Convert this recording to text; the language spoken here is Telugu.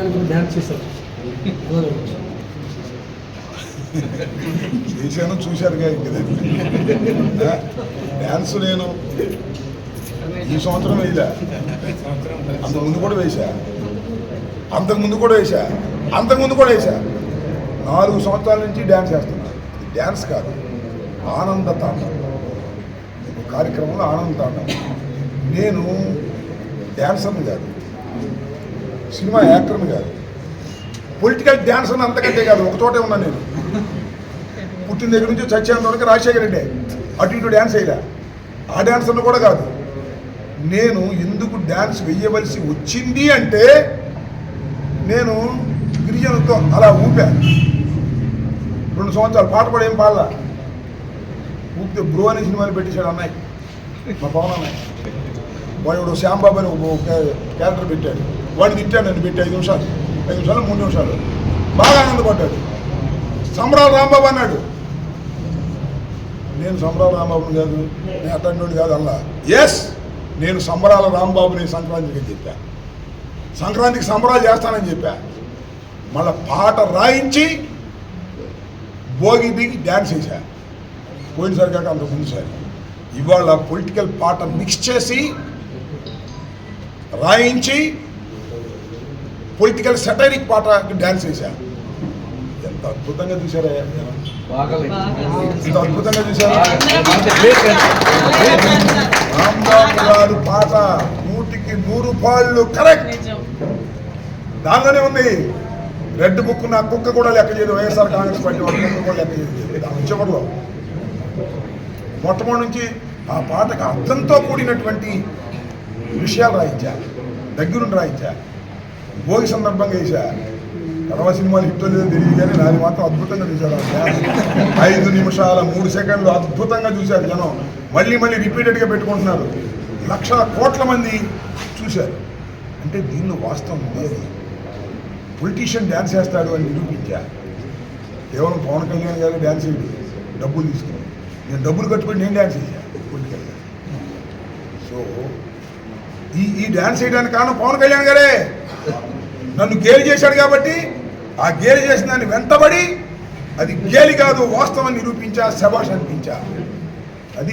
గారికి కూడా డ్యాన్స్ చేశారు చేశాను చూశారుగా ఇంకదండి డ్యాన్స్ నేను ఈ సంవత్సరం వేయలే. అంతకుముందు కూడా వేశా. అంతకు ముందు కూడా వేశా. అంతకు ముందు కూడా వేశా. నాలుగు సంవత్సరాల నుంచి డ్యాన్స్ చేస్తున్నా. డ్యాన్స్ కాదు ఆనంద తాండం కార్యక్రమంలో ఆనంద తాండం నేను డ్యాన్సర్ని కాదు సినిమా యాక్టర్ని కాదు. పొలిటికల్ డ్యాన్సర్ని అంతకంటే కాదు ఒక చోటే ఉన్నా నేను. పుట్టిన దగ్గర నుంచి చచ్చేంత వరకు రాజశేఖర రెడ్డి. అటు ఇటు డ్యాన్స్ వేయలే ఆ డ్యాన్సర్ని కూడా కాదు. నేను ఎందుకు డ్యాన్స్ వేయవలసి వచ్చింది అంటే నేను గిరిజనులతో అలా ఊపా. రెండు సంవత్సరాలు పాట పడేం పాడలా. ఊపితే బ్రో అనే సినిమాలు పెట్టేశాడు అన్నయ్య మా పవన్ అన్నయ్య వాడు శ్యాంబాబు అని ఒక క్యా- క్యారెక్టర్ పెట్టాడు. వాడిని తిట్టాడు నన్ను పెట్టి ఐదు నిమిషాలు ఐదు నిమిషాలు మూడు నిమిషాలు. బాగా ఆనందపడ్డాడు సంబరాలు రాంబాబు అన్నాడు. నేను సంబరాల రాంబాబుని కాదు నేను అట్టండి కాదు అల్లా ఎస్ నేను సంబరాల రాంబాబుని సంక్రాంతికి చెప్పా. సంక్రాంతికి సంబరాలు చేస్తానని చెప్పా. మళ్ళా పాట రాయించి భోగి దిగి డ్యాన్స్ వేసా పోయినసారి కాక అంత ముందుసారి ఇవాళ పొలిటికల్ పాట మిక్స్ చేసి రాయించి పొలిటికల్ సెటైరిక్ పాట డ్యాన్స్ వేసా ఎంత అద్భుతంగా చూసారా ఎంత అద్భుతంగా చూసారా గారు పాట నూటికి నూరు పాళ్ళు కరెక్ట్. దానిలోనే ఉంది. రెడ్ బుక్ నా కుక్క కూడా లెక్క చేయదు. వైఎస్ఆర్ కాంగ్రెస్ పార్టీ వాళ్ళ కుక్క కూడా లెక్క చేయదు. దాని మొట్టమొదటి నుంచి ఆ పాటకు అర్థంతో కూడినటువంటి విషయాలు రాయించా దగ్గరుండి రాయించా భోగి సందర్భంగా వేసా. తర్వాత సినిమాలు హిట్ లేదో తెలియదు కానీ నాది మాత్రం అద్భుతంగా చూశారు డ్యాన్స్. ఐదు నిమిషాల మూడు సెకండ్లు అద్భుతంగా చూశారు జనం. మళ్ళీ మళ్ళీ రిపీటెడ్గా పెట్టుకుంటున్నారు. లక్షల కోట్ల మంది చూశారు. అంటే దీనిలో వాస్తవం ఉండేది పొలిటీషియన్ డ్యాన్స్ చేస్తాడు అని నిరూపించా. కేవలం పవన్ కళ్యాణ్ గారు డ్యాన్స్ చేయడు. డబ్బులు తీసుకున్నాడు నేను డబ్బులు కట్టుకొని నేను డ్యాన్స్ చేశాను సో ఈ ఈ డ్యాన్స్ చేయడానికి కారణం పవన్ కళ్యాణ్ గారే. నన్ను గేలి చేశాడు కాబట్టి ఆ గేలి చేసిన దాన్ని వెంటబడి అది గేలి కాదు వాస్తవం నిరూపించా శభాష్ అనిపించా. అది